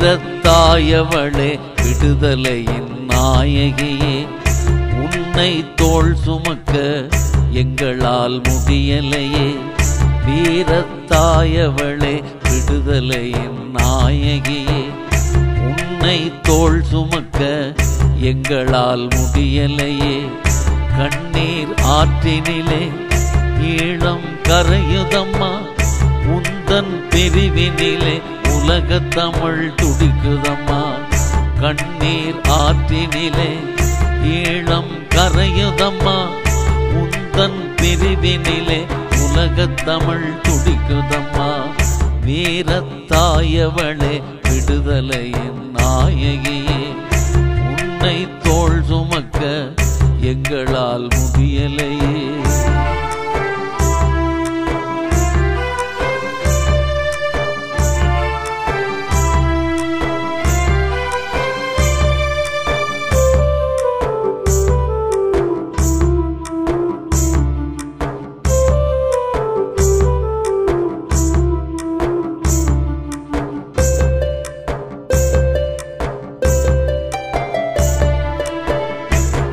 வீரத்தாயவளே விடுதலையின் நாயகியே உன்னை தோல் சுமக்க எங்களால் முடியலையே. வீரத்தாயவளே விடுதலையின் நாயகியே உன்னை தோல் சுமக்க எங்களால் முடியலையே. கண்ணீர் ஆற்றினிலே ஈழம் கரையுதம்மா உந்தன் பிரிவினிலே உலக தமிழ் துடிக்குதம்மா. கண்ணீர் ஆற்றினிலே ஈழம் கரையுதம்மா. உந்தன் பிரிவினிலே உலக தமிழ் துடிக்குதம்மா. வீரத்தாயவளே விடுதலையின் நாயகியே. உன்னை தோல் சுமக்க எங்களால் முடியலையே.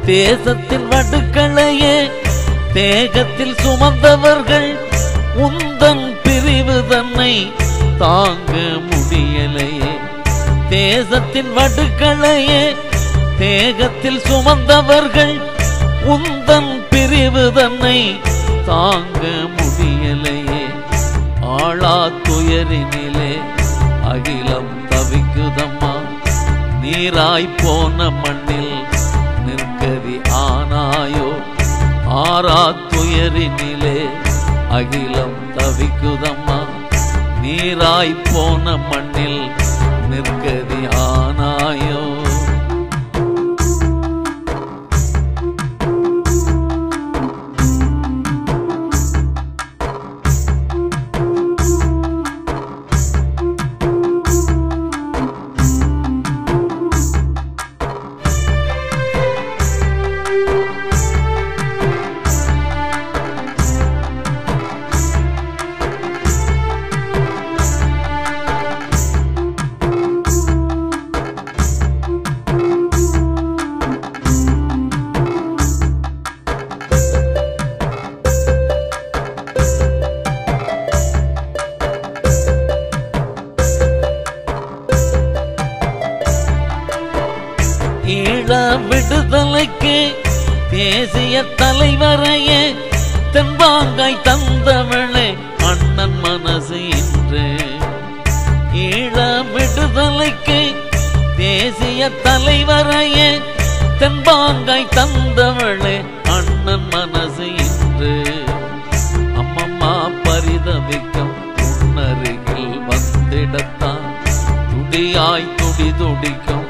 தேசத்தின் வடுக்களையே தேகத்தில் சுமந்தவர்கள் உந்தன் பிரிவு தன்னை தாங்க முடியலையே. தேசத்தின் வடுக்களையே தேகத்தில் சுமந்தவர்கள் உந்தன் பிரிவு தன்னை தாங்க முடியலையே. ஆளா துயரினிலே அகிலம் தவிக்குதம்மா நீராய் போன மண் துயரினிலே அகிலம் தவிக்குதம்மா. நீராய் போன மண்ணில் நிற்கதி ஈழ விடுதலைக்கு தேசிய தலைவரைய தென்பாங்காய் தந்தவளே அண்ணன் மனசு இன்று. ஈழ விடுதலைக்கு தேசிய தலைவரைய தென்பாங்காய் தந்தவளே அண்ணன் மனசு இன்று. அம்மம்மா பரிதவிக்கும் உன்னருகில் வந்திடத்தான். துடியாய் துடி துடிக்கும்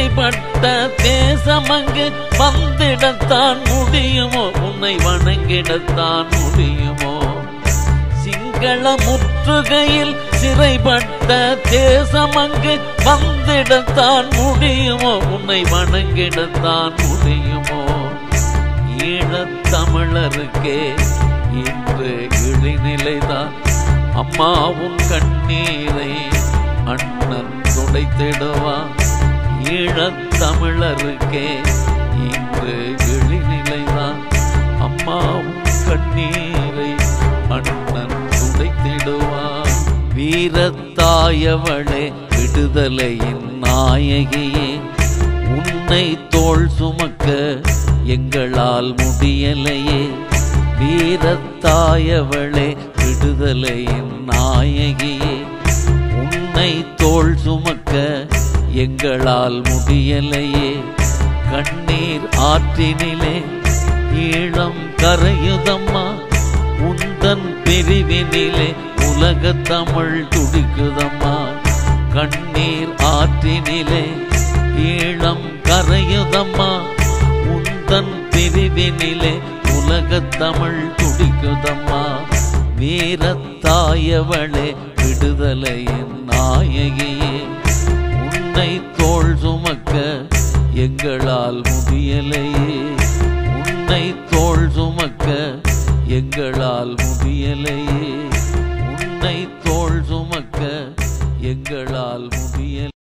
சிறைப்பட்ட தேசமங்கு வந்திடத்தான் முடியுமோ? உன்னை வணங்கிடத்தான் முடியுமோ? சிங்கள முற்றுகையில் சிறைப்பட்ட தேசமங்கு வந்திடத்தான் முடியுமோ? உன்னை வணங்கிடத்தான் முடியுமோ? ஈழத்தமிழருக்கே இன்று இழிநிலைதான். அம்மாவும் கண்ணீரை அண்ணன் துடைத்திடும். தமிழருக்கே இன்று இழிநிலைதான் அம்மாவும் கண்ணீரை அண்ணன் துடைத்திடுவான். வீரத்தாயவளே விடுதலையின் நாயகியே உன்னை தோள் சுமக்க எங்களால் முடியலையே. வீரத்தாயவளே விடுதலையின் நாயகியே உன்னை தோள் சுமக்க எங்களால் முடியலையே. கண்ணீர் ஆற்றினிலே ஈழம் கரையுதம்மா. உந்தன் பிரிவினிலே உலக தமிழ் துடிக்குதம்மா. கண்ணீர் ஆற்றினிலே ஈழம் கரையுதம்மா. உந்தன் பிரிவினிலே உலக தமிழ் துடிக்குதம்மா. வீரத்தாயவளே விடுதலையின் நாயகியே. உன்னை தோல் சுமக்க எங்களால் முடியலையே. உன்னை தோல் சுமக்க எங்களால் முடியலையே. உன்னை தோல் சுமக்க எங்களால் முடியலை